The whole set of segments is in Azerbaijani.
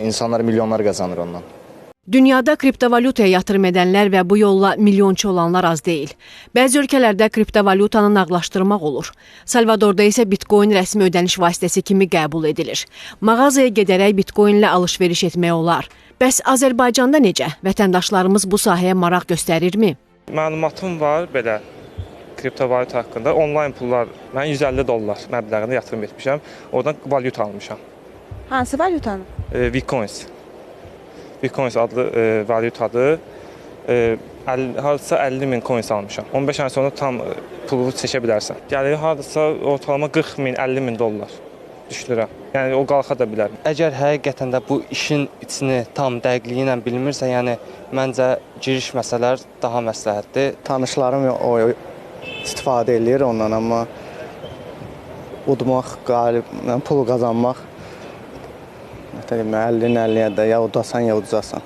İnsanlar milyonlar qazanır ondan. Dünyada kriptovalyutaya yatırım edənlər və bu yolla milyonçu olanlar az deyil. Bəzi ölkələrdə kriptovalyutanı nağdlaşdırmaq olur. Salvadorda isə Bitcoin rəsmi ödəniş vasitəsi kimi qəbul edilir. Mağazaya gedərək Bitcoinlə alış-veriş etmək olar. Bəs Azərbaycanda necə? Vətəndaşlarımız bu sahəyə maraq göstərirmi? Məlumatım var belə kriptovalyuta haqqında. Onlayn pullar mən 150 dollar məbləğində yatırım etmişəm. Oradan valyuta almışam. Hansı valyutanı? E, Bitcoins. Bitcoins adlı e, valyutadır. E, 50, hardasa 50 min coins almışam. 15 ay sonra tam e, pulu çəkə bilərsən. Gəlir hardasa ortalama 40 min, 50 min dollar düşünürəm. Yəni o qalxa da bilər. Əgər həqiqətən də bu işin içini tam dəqiqliyi ilə bilmirsə, yəni məncə girişməsələr daha məsləhətdir. tanışlarım o istifadə eləyir ondan, amma udmaq, qalib, pul qazanmaq Məsələn, 50-nin 50-yə də ya udasan, ya udasan.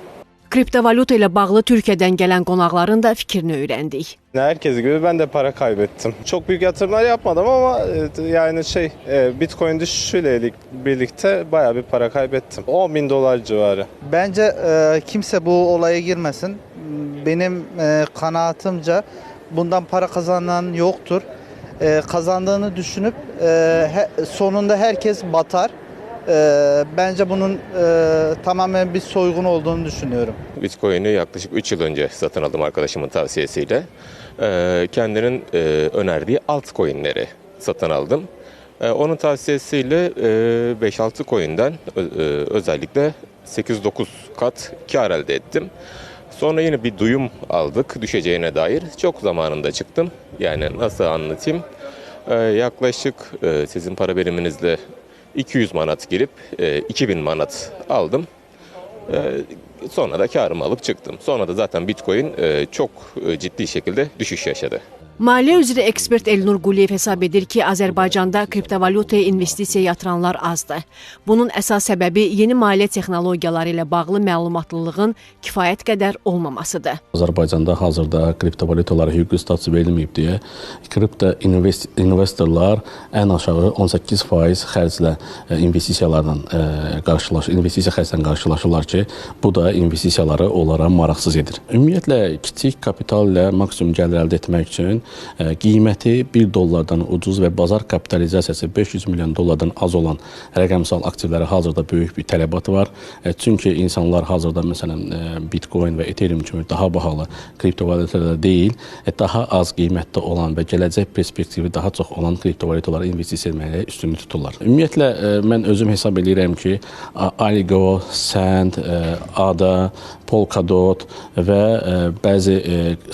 Kriptovalyuta ilə bağlı Türkiyədən gələn qonaqların da fikrini öyrəndik. Herkes gibi ben de para kaybettim. Çok büyük yatırımlar yapmadım ama e, yani şey e, Bitcoin düşüşüyle birlikte bayağı bir para kaybettim. 10 bin dolar civarı. Bence e, kimse bu olaya girmesin. Benim e, kanaatimce bundan para kazanan yoktur. E, kazandığını düşünüp e, he- sonunda herkes batar. E, bence bunun e, tamamen bir soygun olduğunu düşünüyorum. Bitcoin'i yaklaşık 3 yıl önce satın aldım arkadaşımın tavsiyesiyle. Ee, kendinin e, önerdiği altcoin'leri satın aldım. Ee, onun tavsiyesiyle e, 5-6 coin'den e, özellikle 8-9 kat kar elde ettim. Sonra yine bir duyum aldık düşeceğine dair. Çok zamanında çıktım. Yani nasıl anlatayım? Ee, yaklaşık e, sizin para biriminizle 200 manat girip e, 2000 manat aldım. Ee, Sonra da karımı alıp çıktım. Sonra da zaten Bitcoin e, çok e, ciddi şekilde düşüş yaşadı. Maliyyə üzrə ekspert Elnur Quliyev hesab edir ki, Azərbaycanda kriptovalyutaya investisiya yatıranlar azdır. Bunun əsas səbəbi yeni maliyyə texnologiyaları ilə bağlı məlumatlılığın kifayət qədər olmamasıdır. Azərbaycanda hazırda kriptovalyutalara hüquqi status verilməyib deyə kripto invest investorlar ən aşağı 18% xərclə e, investisiyalarla e, qarşılaş investisiya xərclə qarşılaşırlar ki, bu da investisiyaları onlara maraqsız edir. Ümumiyyətlə kiçik kapital ilə maksimum gəlir əldə etmək üçün qiyməti 1 dollardan ucuz və bazar kapitalizasiyası 500 milyon dollardan az olan rəqəmsal aktivlərə hazırda böyük bir tələbat var. Çünki insanlar hazırda məsələn e, Bitcoin və Ethereum kimi daha bahalı kriptovalyutalarda deyil, e, daha az qiymətdə olan və gələcək perspektivi daha çox olan kriptovalyutalara investisiya etməyə üstünlük tuturlar. Ümumiyyətlə e, mən özüm hesab edirəm ki, Aligo, Sand, ADA, Polkadot və bəzi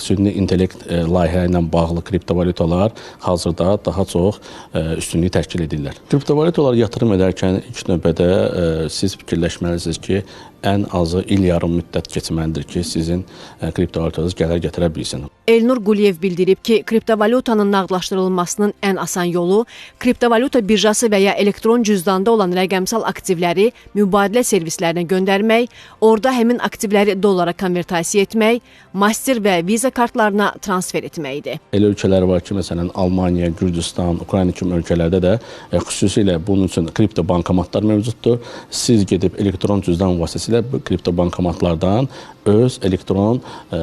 süni intellekt layihələri ilə bağlı kriptovalyutalar hazırda daha çox e, üstünlük təşkil edirlər. Kriptovalyutalara yatırım edərkən ilk növbədə e, siz fikirləşməlisiniz ki, ən azı il yarım müddət keçməlidir ki, sizin e, kriptovalyutanız gəlir gətirə bilsin. Elnur Quliyev bildirib ki, kriptovalyutanın nağdlaşdırılmasının ən asan yolu kriptovalyuta birjası və ya elektron cüzdanda olan rəqəmsal aktivləri mübadilə servislərinə göndərmək, orada həmin aktivləri dollara konvertasiya etmək, master və viza kartlarına transfer etməkdir. Elə ölkələr var ki, məsələn Almaniya, Gürcüstan, Ukrayna kimi ölkələrdə də e, xüsusilə bunun üçün kripto bankomatlar mövcuddur. Siz gedib elektron cüzdan vasitəsilə kripto bankomatlardan öz elektron e,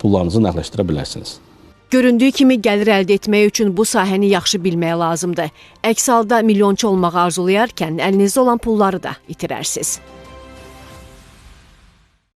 pullarınızı nəqləşdirə bilərsiniz. Göründüyü kimi gəlir əldə etmək üçün bu sahəni yaxşı bilmək lazımdır. Əks halda milyonçu olmağı arzulayarkən əlinizdə olan pulları da itirərsiniz.